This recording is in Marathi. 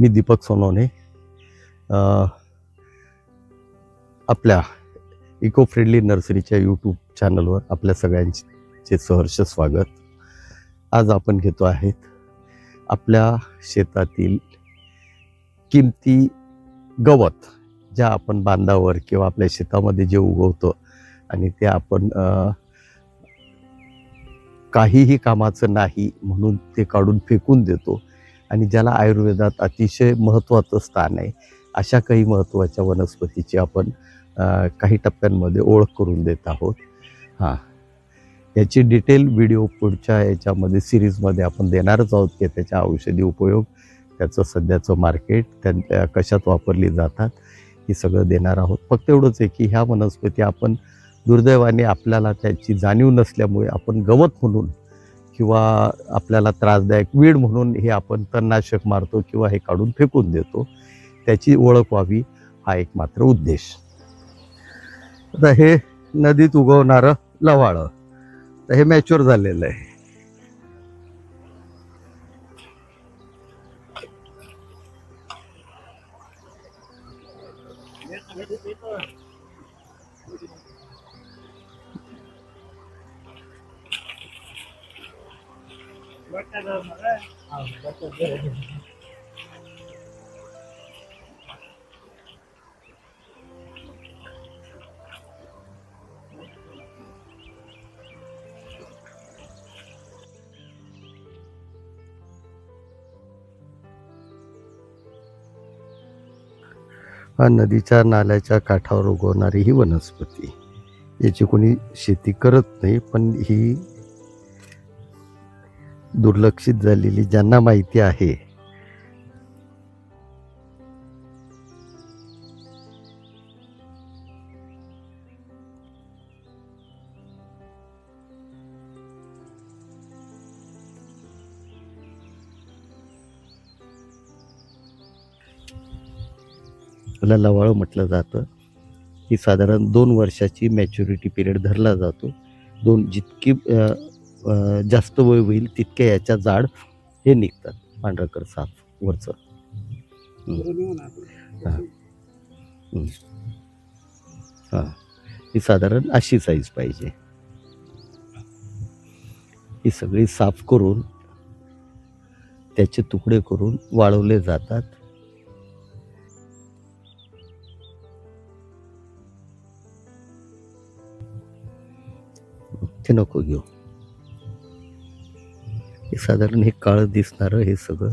मी दीपक सोनवणे आपल्या इको फ्रेंडली नर्सरीच्या यूट्यूब चॅनलवर आपल्या सगळ्यांचे सहर्ष स्वागत. आज आपण घेतो आहेत आपल्या शेतातील किमती गवत ज्या आपण बांधावर किंवा आपल्या शेतामध्ये जे उगवतो आणि ते आपण काहीही कामाचं नाही म्हणून ते काढून फेकून देतो. आणि ज्याला आयुर्वेदात अतिशय महत्त्वाचं स्थान आहे अशा काही महत्त्वाच्या वनस्पतीची आपण काही टप्प्यांमध्ये ओळख करून देत आहोत. हां. याची डिटेल व्हिडिओ पुढच्या याच्यामध्ये सिरीजमध्ये आपण देणारच आहोत की त्याच्या औषधी उपयोग त्याचं सध्याचं मार्केट त्या कशात वापरली जातात हे सगळं देणार आहोत. फक्त एवढंच आहे की ह्या वनस्पती आपण दुर्दैवाने आपल्याला त्याची जाणीव नसल्यामुळे आपण गवत म्हणून किंवा आपल्याला त्रासदायक वीड म्हणून हे आपण तणनाशक मारतो किंवा हे काढून फेकून देतो त्याची ओळख व्हावी हा एक मात्र उद्देश. आता हे नदीत उगवणारं लवाळं तर हे मॅच्युअर झालेलं आहे. हा नदीच्या नाल्याच्या काठावर उगवणारी ही वनस्पती याची कोणी शेती करत नाही पण ही दुर्लक्षित झालेली ज्यांना माहिती आहे. त्याला लवाळं म्हटलं जातं. ही साधारण दोन वर्षाची मॅच्युरिटी पिरियड धरला जातो. दोन जितकी जास्त वय होईल तितके याच्या जाड हे निघतात. पांढरकर साफ वरचं. हां. ही. साधारण अशी साईज पाहिजे. ही सगळी साफ करून त्याचे तुकडे करून वाळवले जातात. ते नको घेऊ. साधारण हे काळं दिसणारं हे सगळं.